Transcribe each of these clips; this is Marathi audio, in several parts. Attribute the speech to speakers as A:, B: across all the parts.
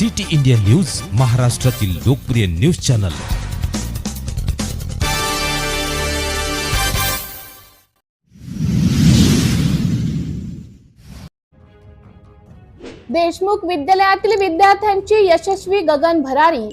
A: सिटी इंडिया न्यूज महाराष्ट्रातील लोकप्रिय न्यूज चॅनल.
B: देशमुख विद्यालयातील विद्यार्थ्यांची यशस्वी गगन भरारी.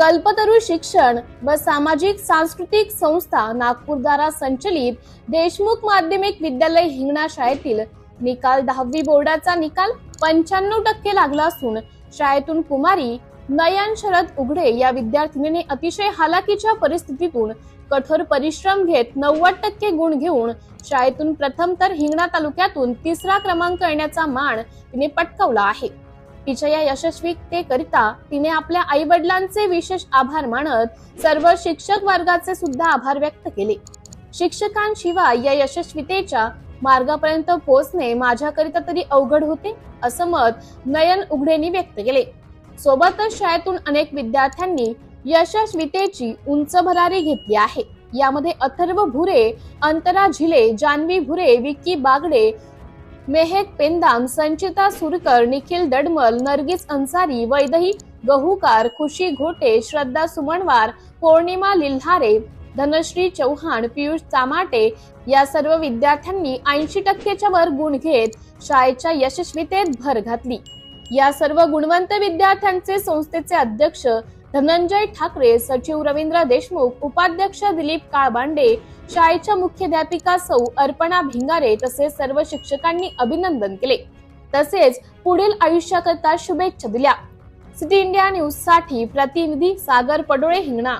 B: कल्पतरू शिक्षण व सामाजिक सांस्कृतिक संस्था नागपूर द्वारा संचलित देशमुख माध्यमिक विद्यालय हिंगणा शाळेतील निकाल दहावी बोर्डाचा निकाल पंच्याण्णव टक्के लागला असून शाळेतून कुमारी नयन शरद उघडे या विद्यार्थिनीने अतिशय हालाकीच्या परिस्थितीतून कठोर परिश्रम घेत नव्वद टक्के गुण घेऊन शाळेतून प्रथम तर हिंगणा तालुक्यातून तिसरा क्रमांक येण्याचा मान तिने पटकवला आहे. तिच्या या यशस्वीतेकरिता तिने आपल्या आई वडिलांचे विशेष आभार मानत सर्व शिक्षक वर्गाचे सुद्धा आभार व्यक्त केले. शिक्षकांशिवाय या यशस्वीतेच्या मार्गापर्यंत पोहोचणे माझ्याकरिता तरी अवघड होते असं मत नयन उघडेंनी व्यक्त केले. सोबतच शाळेतून अनेक विद्यार्थ्यांनी यशस्वीतेची उंच भरारी घेतली आहे. यामध्ये अथर्व भुरे अंतरा झिले जानवी भुरे विक्की बागडे मेहक पेंदाम संचिता सुरकर निखिल दडमल नरगिस अन्सारी वैदही गहुकार खुशी घोटे श्रद्धा सुमणवार पौर्णिमा लिल्हारे धनश्री चौहान पियुष चामाटे या सर्व विद्यार्थ्यांनी ऐंशी टक्केच्या वर गुण घेत शाळेच्या यशस्वीतेत भर घातली. या सर्व गुणवंत विद्यार्थ्यांचे संस्थेचे अध्यक्ष धनंजय ठाकरे सचिव रवींद्र देशमुख उपाध्यक्ष दिलीप काळबांडे शाळेच्या मुख्याध्यापिका सौ अर्पणा भिंगारे तसेच सर्व शिक्षकांनी अभिनंदन केले. तसेच पुढील आयुष्याकरता शुभेच्छा दिल्या. सिटी इंडिया न्यूजसाठी प्रतिनिधी सागर पडोळे हिंगणा.